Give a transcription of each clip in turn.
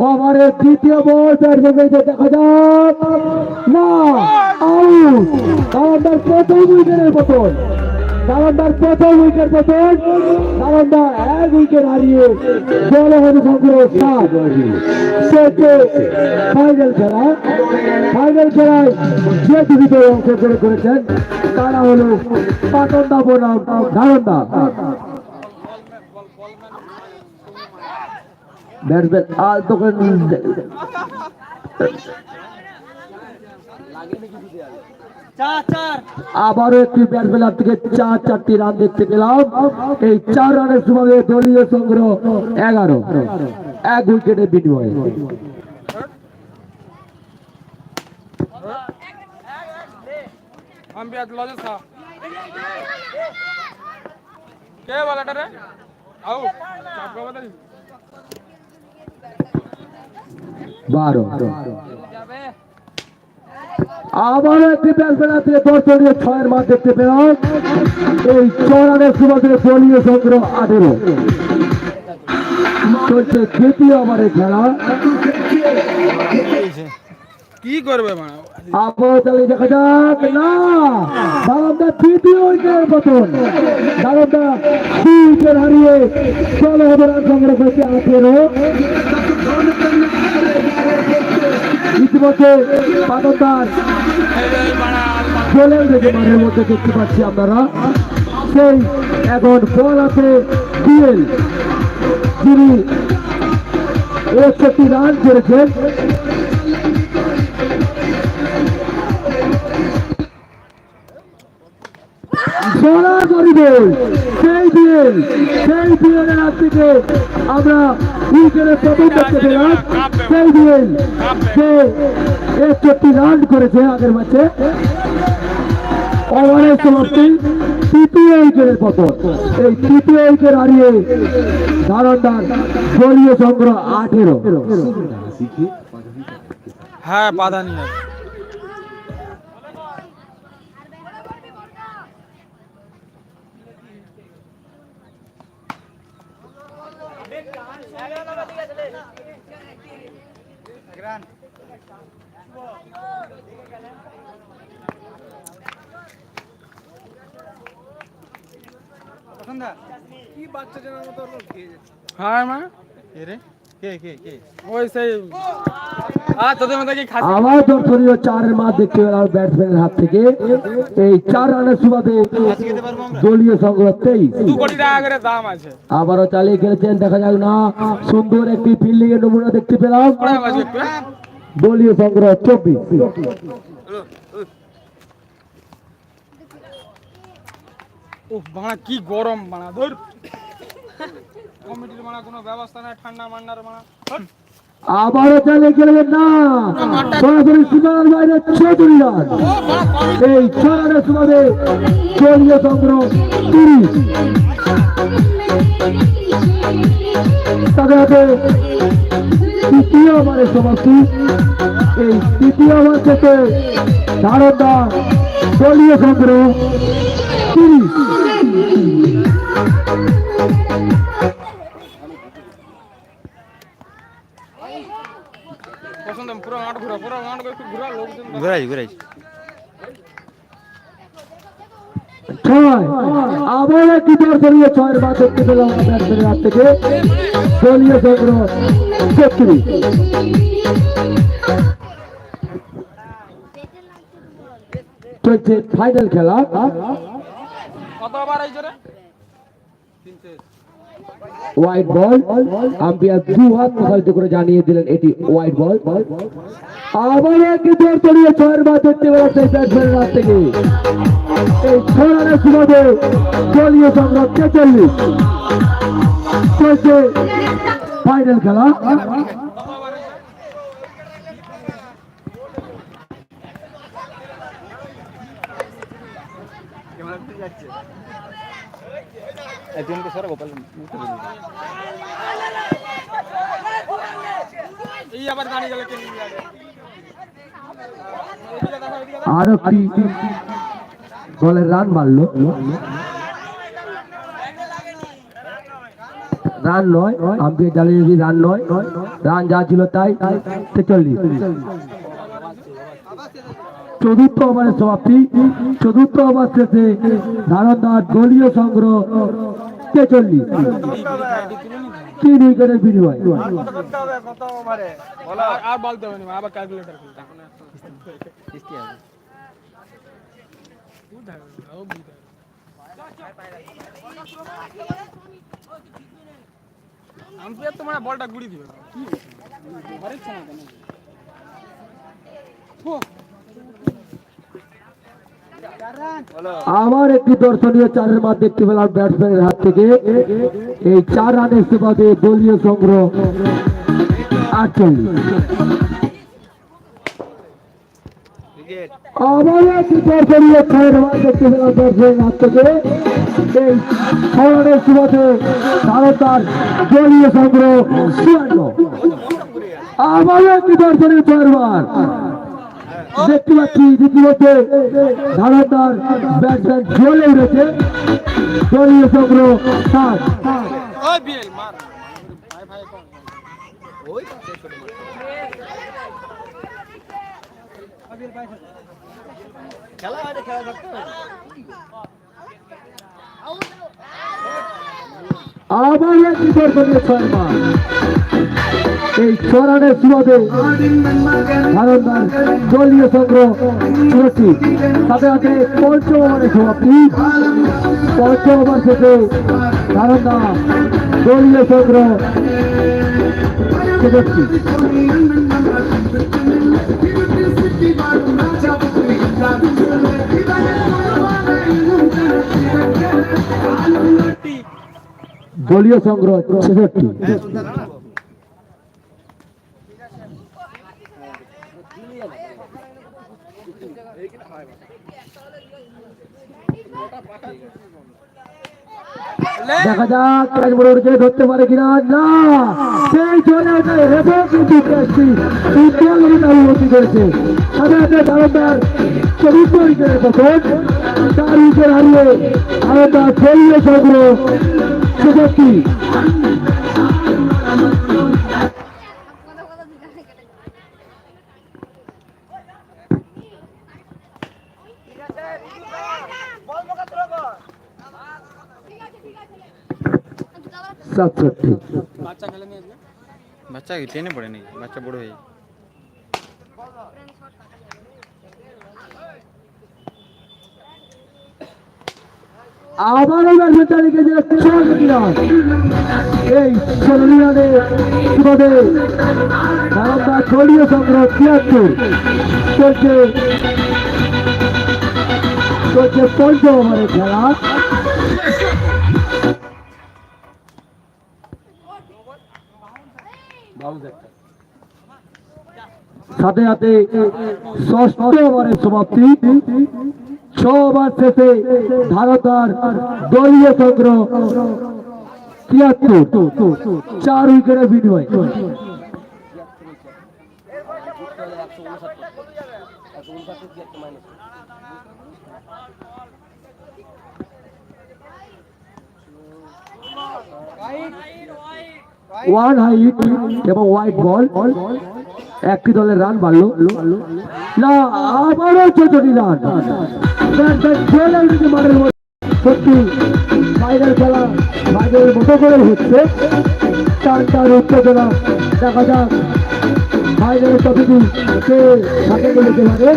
ওভারের তৃতীয় ball bat ভেঙেছে দেখা যাক। না আউট। কালান্দার প্রথম উইকেটের পতন কালান্দার প্রথম উইকেট পতন কালান্দার এক উইকেট হারিয়ে জলহরি সংগ্রহ সাত শেষে ফাইনাল খেলা। ফাইনাল খেলায় যে টিভিতে অংশগ্রহণ করেছেন। তারা হলো পাটন্দা বনাম নালন্দা ব্যাটসম্যান আর তোকে আবারও একটি ব্যাটসম্যান থেকে চার চারটি রান দেখতে পেলাম। এই চার রানের সময় দলীয় সংগ্রহ এগারো। এক উইকেটের বিনিময়ে। কে রে? আউ। বারো। আবারও একটি থেকে দর্শনীয় ছয়ের পেলাম। এই ছয় রানের সময় দলীয় সংগ্রহ আঠেরো চলছে খেলা। কি করবে চালিয়ে দেখা যাক। না দারুণদা তৃতীয় উইকেটের পতন। দারুণদা দুই উইকেট হারিয়ে ষোলো ওভার রান সংগ্রহ করেছে আঠেরো। ইতিমধ্যে পাতনদার গোলের দিকে মাঠের মধ্যে দেখতে পাচ্ছি আপনারা। সেই এখন বল আছে বিএল। যিনি একষট্টি রান করেছেন। সরাসরি বিএল সেই আমরা প্রথম একষট্টি রান করেছে আগের ম্যাচে ওভারের সমাপ্তি তৃতীয় পতন। এই তৃতীয় উইকেট হারিয়ে ধারণদার দলীয় সংগ্রহ আঠেরো। হ্যাঁ বাধা নিয়ে হ্যাঁ মা। দর্শনীয় চারের মাঠ দেখতে পেলাম ব্যাটসম্যানের হাত থেকে। এই চার রানের সুবাদে দলীয় সংগ্রহ তেইশ। আবারও চালিয়ে খেলেছেন দেখা যাক না। সুন্দর একটি ফিল্ডিং এর নমুনা দেখতে পেলাম। হ্যাঁ? দলীয় সংগ্রহ চব্বিশ। বাড়া কি গরম বাড়া ধর। কমিটির বাড়া কোনো ব্যবস্থা নাই, ঠান্ডা মান্ডার বাড়া আবারও চালিয়ে খেলেছেন না। সরাসরি সীমানার বাইরে চৌধুরী রান এই ছ রানের সুবাদে দলীয় সংগ্রহ তিরিশ। তাদের হাতে তৃতীয় ওভারের সমাপ্তি। এই তৃতীয় ওভার থেকে ধারণদার দলীয় সংগ্রহ তিরিশ। পছন্দ পুরো মাঠ ঘুরা পুরো মাঠ একটু ঘুরা লোকজন দেখে। ঘুরাইছি ঘুরাইছি ছয় আবার একটি দর্শনীয় ছয়ের বাদ দেখতে পেলাম ব্যাটসম্যানের হাত থেকে দলীয় সংগ্রহ ছত্রিশ চলছে ফাইনাল খেলা কত ওভার হয়েছে রে হোয়াইট বল আম্পিয়ার দু হাত প্রসারিত করে জানিয়ে দিলেন এটি ওয়াইড বল আবার একটি দর্শনীয় ছয়ের বাদ দেখতে পেলাম ব্যাটসম্যানের হাত থেকে এই ছ রানের সুবাদে দলীয় সংগ্রহ চলছে ফাইনাল খেলা একজনকে সরা গোপাল আর বলের রান মারলো। রান নয় আম্পিয়ার জানিয়ে রান নয়। রান যা ছিল তাই, তেচল্লিশ। চতুর্থ ওভারের সমাপ্তি। চতুর্থ ওভার শেষে ধারণদার দলীয় সংগ্রহ তেচল্লিশ। তিন উইকেটের বিনিময়। আর- আর বলতে হবে না, আবার ক্যালকুলেটর খুলতে কিস্তি আছে আম্পায়ার তো মানে বলটা গুড়ি দিবে। আবার একটি দর্শনীয় চারের মাঠ দেখতে পেলাম ব্যাটসম্যানের হাত থেকে। এই চার রানের সুবাদে দলীয় সংগ্রহ আটচল্লিশ। একটি দর্শনীয় ছয়ের মাঠ দেখতে পেলাম দর্শনের হাত থেকে। এই ছ রানের সুবাদে ভারতার দলীয় সংগ্রহ চুয়ান্ন। একটি দর্শনীয় ছয়ের মাঠ। দেখতে পাচ্ছি রীতিমধ্যে ভারতার ব্যাটসম্যান জ্বলে উঠেছে। দলীয় সংগ্রহ সাত। খেলা খেলা থাকতে আবার একটি দর্শনীয় ছয় মাঠ এই ছড়ানের সুবাদে ভারতবার দলীয় সংগ্রহ চুরতি সাথে সাথে পঞ্চম ওভারে সমাপ্তি পঞ্চম ওভার শেষে ভারতদা দলীয় সংগ্রহ চুরতি দলীয় সংগ্রহ ছেষট্টি। দেখা যাক ক্যাচ বড় উঠে ধরতে পারে কিনা। না, সেই চলে আসে হেঁটে কিন্তু ক্যাচটি। তার উন্নতি করেছে। সাথে ভারতার চতুর্থ পতন চার উইকেট হারিয়ে ভারতার দলীয় সংগ্রহ ছেষট্টি বাচ্চা খেলে ট্রেনে পড়ে নাকি? বাচ্চা বড় হয়ে আবারও ব্যাটসম্যান তালিকা যে ষোলো সংগ্রহ চলছে চলছে পঞ্চম ওভারের খেলা। সাথে সাথে ষষ্ঠ ওভারের সমাপ্তি। ছ ওভার শেষে ভারতার দলীয় সংগ্রহ তিয়াত্তর, চার উইকেটের বিনিময়। ওয়ান হাইট এবং হোয়াইট বল একটি দলের রান বাড়লো। না, আবারও চৌচল্লিশ রান সত্যি, বাইরের খেলা বাইরের মতো করে হচ্ছে। টান টান উত্তেজনা, দেখা যাক। বাইরের কতদিন কে হাতে গেলে পারে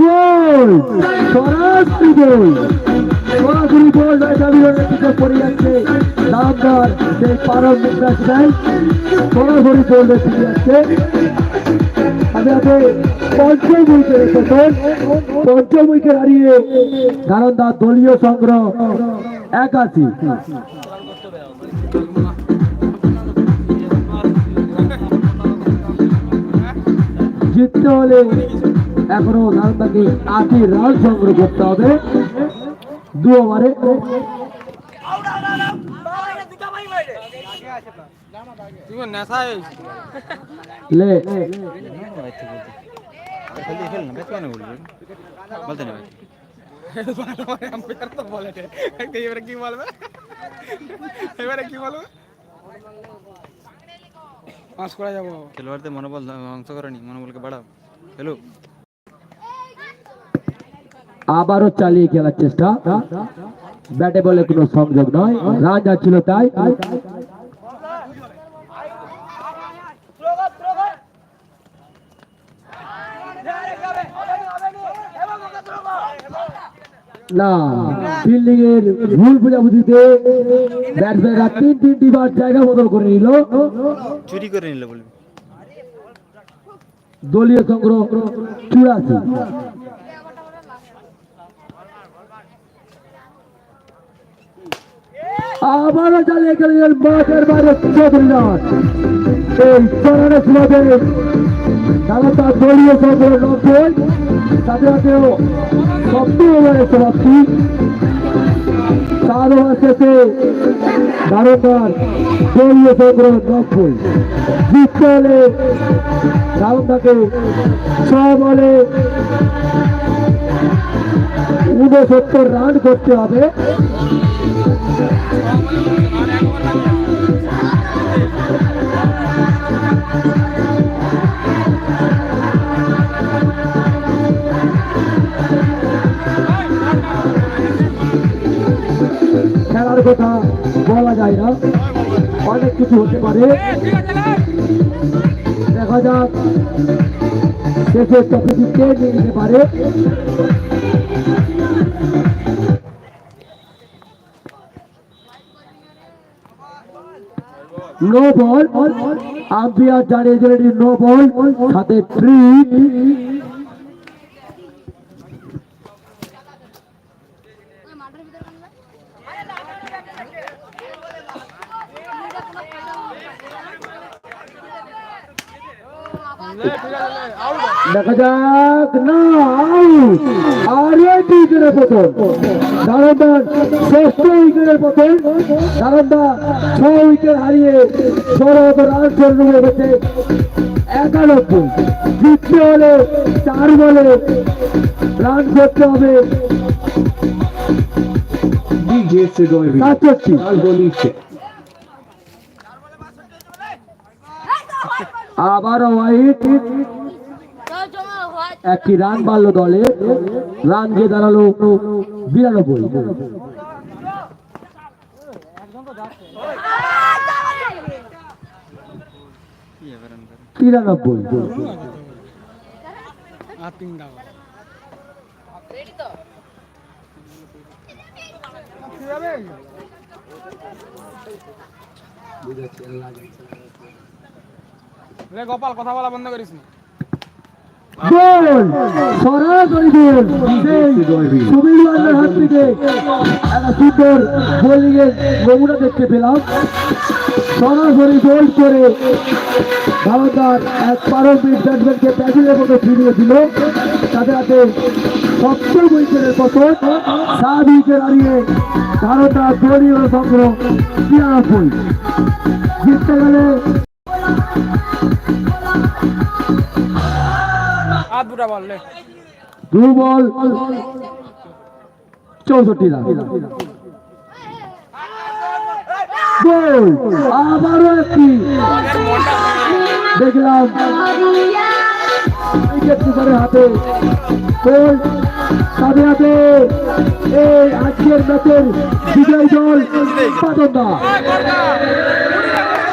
গোল! সরাসরি গোল! সরাসরি গোল! দিকে পড়ে যাচ্ছে। পঞ্চম পতন পঞ্চম উইকেট হারিয়ে দলীয় সংগ্রহ একাশি। জিততে হলে এখনও নালন্দাকে আটটি রান সংগ্রহ করতে হবে। দু ওভারে তুই নেশায় লে। ভাই থেকে খেলি খেল না ব্যাট কেন বলবে বলতে না ভাই আম্পায়ার তো বলে এবারে কি বলবে এবারে কি বলবে পাস করে খেলোয়াড়দের মনোবল অংশ করেনি মনোবলকে বাড়াও খেলো আবারও চালিয়ে খেলার চেষ্টা। ব্যাটে বলে কোনো সংযোগ নয়। রান যাচ্ছিল তাই। না ফিল্ডিং এর ভুল বুঝাবুঝিতে ব্যাটসম্যানরা তিন তিনটি বার জায়গা বদল করে নিল। চুরি করে নিলে বলবি। দলীয় সংগ্রহ চুরাশি। আবারও চালিয়ে গেলেন মাঠের বাইরে চৌধুরী চরণের সুবাদে খেলাটা দলীয় সংগ্রহ নব্বই সাথেও সপ্তম ওভারের সমাপ্তি ওভার শেষে দারোদার দলীয় সংগ্রহ নব্বই জিততে হলে দারোদাকে ছ বলে উনসত্তর রান করতে হবে। খেলার কথা বলা যায় না। অনেক কিছু হতে পারে। দেখা যাক শেষের টপিটি কে নিয়ে নিতে পারে। নো বল আম্পিয়ার দিলেন নো বল সাথে ফ্রি মাঠের ভিতরে কেন যায়? দেখা যাক না আউট আর এই উইকেটের পতন ষষ্ঠ উইকেটের পতন নারায়ণদা ছ উইকেট হারিয়ে ষোলো রান শূন্য হয়েছে একানব্বই। জিততে হলে চার বলে রান করতে হবে সাতষট্টি। আবারও হোয়াইট হয় একটি রান বাড়লো দলে। রান গিয়ে দাঁড়াল বিরানব্বই। তিরানব্বই। রে গোপাল, কথা বলা বন্ধ করিস না। গোল সরাসরি গোল সুবীর বাংলার হাত থেকে একটা সুন্দর বোলিং এর নমুনা দেখতে পেলাম। সরাসরি গোল করে ভারতার এক পারমিক ব্যাটসম্যানকে প্যাকেজের মতো ফিরিয়ে দিল। তাদের হাতে সপ্তম উইকেটের পতন। সাত উইকেট হারিয়ে ভারতার দলীয় সংগ্রহ তিরানব্বই। জিততে গেলে আর দুটা বল দু বল। চৌষট্টি রান। গোল। আবারও একটি। দেখলাম। উইকেট কিপারের হাতে। গোল। হাতে এই আজকের ম্যাচের বিজয় দল পাদন্দা।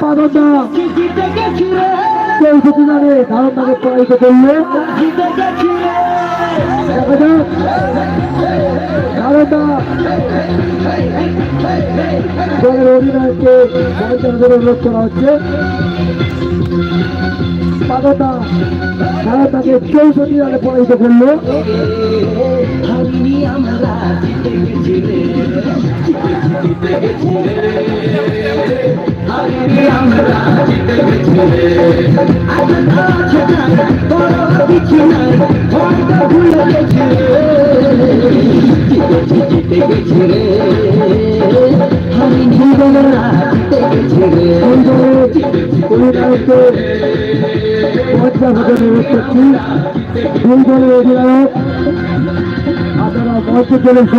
পাদন্দা। চৌষট্টি রানে ধারণাকে পরাজিত করল দেখা যাক। ধারণা দলের অধিনায়ককে করা হচ্ছে। স্বাগতা। তারা তাকে চৌষট্টি রানে পরাজিত করল। দুই দলের অধিনায়ক আপনারা মঞ্চে চলেছ